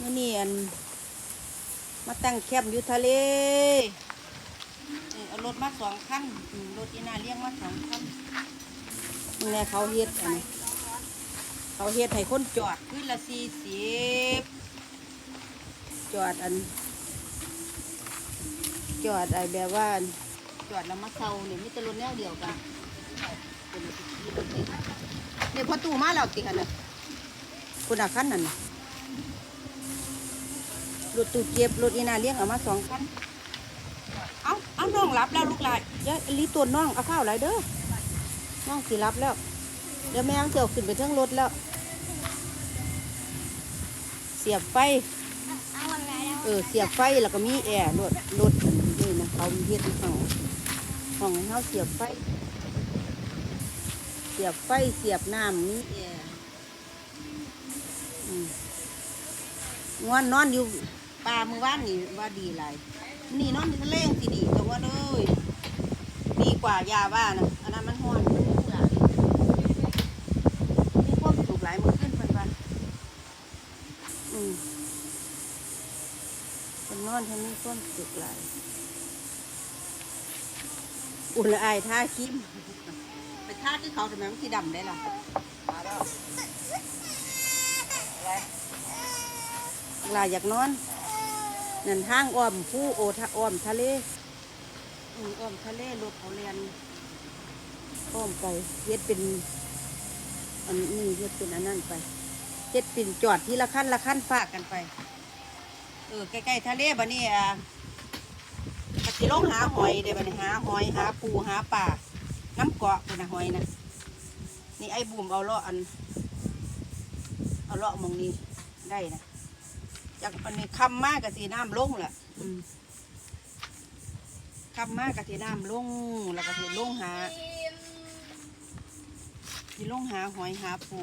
มื่อนี้อันมาตั้งแคมป์อยู่ทะเลเออารถมาสองคันรถอีนาเลี้ยงมาสองคันนี่แหละเขาเฮ็ดอันเขาเฮ็ดให้คนจอดขึ้นละสี่สิบจอดอัน จอดไอแบบว่าจอดแล้วมาเซาเนี่ยมีแต่รถแนวเดียวกันเป็นรถที่รถติดเนี่ยพอตู้มาแล้วติกันนะคุณอาคันนั่น รถตู้เก็บรถอีนาเลี้ยงเอามาสองคันเอาเอาน้องรับแล้วลูกหลานเดี๋ยวรีตัวน้องเอาข้าวไรเด้อน้องสิรับแล้ว เดี๋ยวแม่เอาเสี่ยวขึ้นไปเทั้งรถแล้ว เสียบไฟเออเสียบไฟแล้วก็มีแอร์รถรถนี่นะเขาเฮ็ดห้องห้องให้เขาเสียบไฟ เสียบไฟเสียบน้ำมีแอร์งอนนอนอยู่ ป่ามือว่านนี่ว่าดีหลยนี่นอนอยู่ทะเลสิดีแต่ว่าเลยดีกว่ายาว่านะอันนั้นมันห้อนมันเหนื่อมีความสุขหลายมือขึ้นเป็นวันอืมคนนอนท่านี้ต้นสุกหลายอุ่นละอายท่าคิมไปท่าที่เขาทำไมมันสีดำได้ล่ะลายอยากนอน นั่นทางอ้อมผู้โอทะอ้อมทะเลอืมอ้อมทะเลรถเขาเรียนอ้อมไปเฮ็ดเป็นอันนี้เฮ็ดเป็นอันนั้นไปเฮ็ดเป็นจอดที่ละขั้นละขั้นฝากกันไป เออใกล้ๆทะเลบันนี้อะปฏิลงหาหอยเดี๋ยวบันนี้หาหอยหาปูหาปลาน้ำเกาะเป็นหอยนะนี่ไอ้บุ่มเอาเลาะอันเอาเลาะมองนี้ได้นะ จากอันนี้คำมากกับสีน้ำลงแหละอืมคำมากกับสีน้ำลงแล้วก็สีลงหาสีลงหาหอยหาปู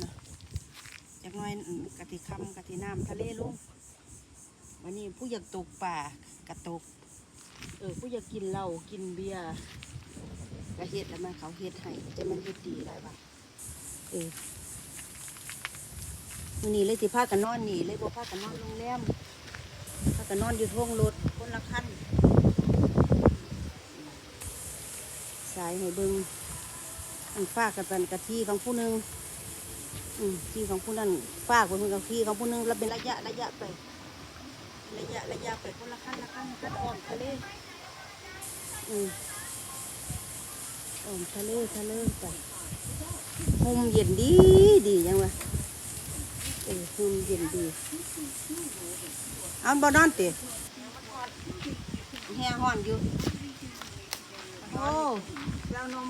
นะจากหน้อยอืมกะทิคำกะทิน้ำทะเลลงวันนี้ผู้อยากตกป่ากระตก เออผู้อยากกินเหล้ากินเบียร์กระเฮ็ดแล้วมันเขาเฮ็ดให้จะมันเฮ็ดดีหลายบาทเออ วันนี้เลยสิพากันนอนนี่เลยบ่พากันนอนโรงแรมพากันนอนอยู่ท้องรถคนละคันสายให้เบิงอันฟ้ากกันเป็นกะที่ของผู้หนึ่งอืมที่ของผู้นั้นฟากเป็นกะที่ของผู้หนึ่งแล้วเป็นระยะระยะไประยะระยะไปคนละขั้นละขั้นขั้นอ่อนทะเลอืมอ่อนทะเลทะเลไปหุมเย็นดีดียังวะ เออหุมเย็นดีเอาบ่นอนติแห่ห้อนอยู่โอ้เรานม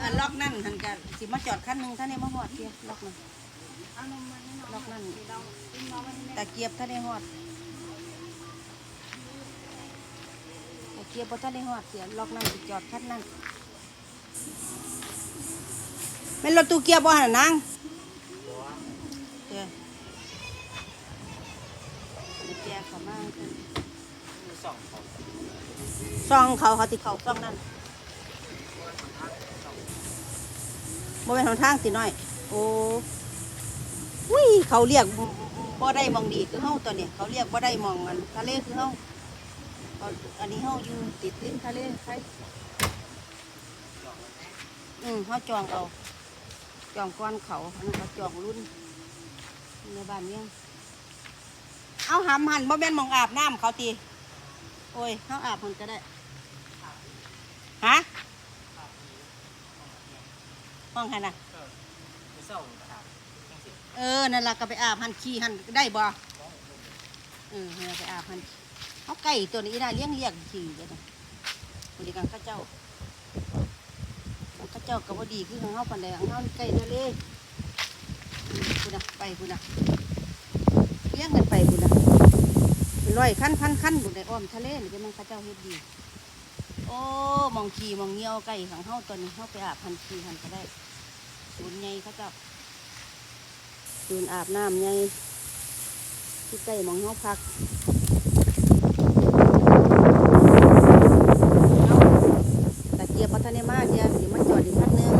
อะล็อกนั่นทันกันสิมาจอดคันหนึ่งท่านนี้มาหอดเกียล็อกนั่นล็อกนั่นตะเกียบท่านนี้หอดไอ้เกียร์บท่านได้หอดเสียล็อกนั่นสิจอดคันนั่นเป็นรถตู้เกียร์บ่หันนางเดี๋ยว เกียร์เขาซองเขาเขาติเขาซองนั่นบ่เป็นหนทางสิน้อย โอ้วิเขาเรียกบ่ได้มองดีคือเฮาตัวเนี้ยเขาเรียกบ่ได้มองอันทะเลคือเฮาอันนี้เขาอยู่ติดริมทะเลใช่อืมเขาจองเอาจองก้อนเขาอันนั้นเขาจองรุ่นในบ้านเนี้ย เอาหำหันบ่แม่นมองอาบน้ำเขาตีโอ้ยเขาอาบมันก็ได้ฮะห้องหันน่ะเออนั่นล่ะก็ไปอาบหันขี้หันได้บ่เออเนี่ยไปอาบหันเขาไก่ตัวนี้ได้เลี้ยงเลี้ยงขี่เด้อนะบริการข้าเจ้าข้าเจ้าก็บ่ดีคือของเขาปันใดของเขาไก่ทะเลอืมพูดนะไปพูดนะเลี้ยงกันไปพูดนะ ร้อยขั้นพันขั้นบุญในอ้อมทะเลนี่เป็นมันข้าเจ้าเฮ็ดดี โอ้มองขี่มองเงี้ยวไก่ของเขาตัวนี้เขาไปอาบพันขี่หันก็ได้ศูนย์ใหญ่ข้าเจ้าศูนย์อาบน้ำใหญ่ที่ใกล้มองเขาพักตะเกียบพัฒนามาเดียวสิมาจอดอีกคันหนึง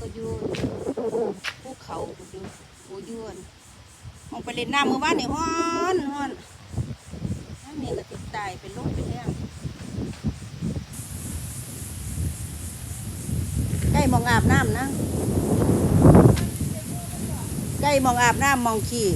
ก็ยืนภูเขาก็อยู่โอยืนมองไปเล่นน้ำเมื่อวานนี่ฮ้อนฮ้อนน้ำนี่ก็ติดตายเป็นลมเป็นแรงใกล้มองอาบน้ำนะใกล้มองอาบน้ำมองขี่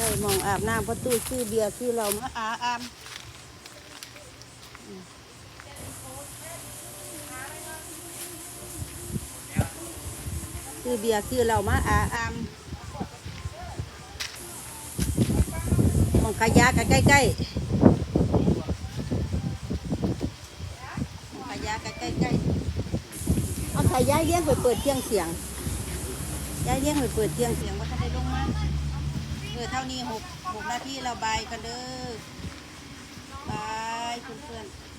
ได้หมองอาบน้ำประตูซื้อเบียร์ซื้อเรามาอาอามอืมซื้อเบียร์ซื้อเรามาอาอามหมองขายยากันใกล้ๆหมองขายยากันใกล้ๆเอาขายยาเลี้ยงไปเปิดเที่ยงเสียงยาเลี้ยงไปเปิดเที่ยงเสียงว่าถ้าได้ลงมา เอ อเท่านี้หกหกนาทีเราบายกันเด้อบายเพื่อนๆ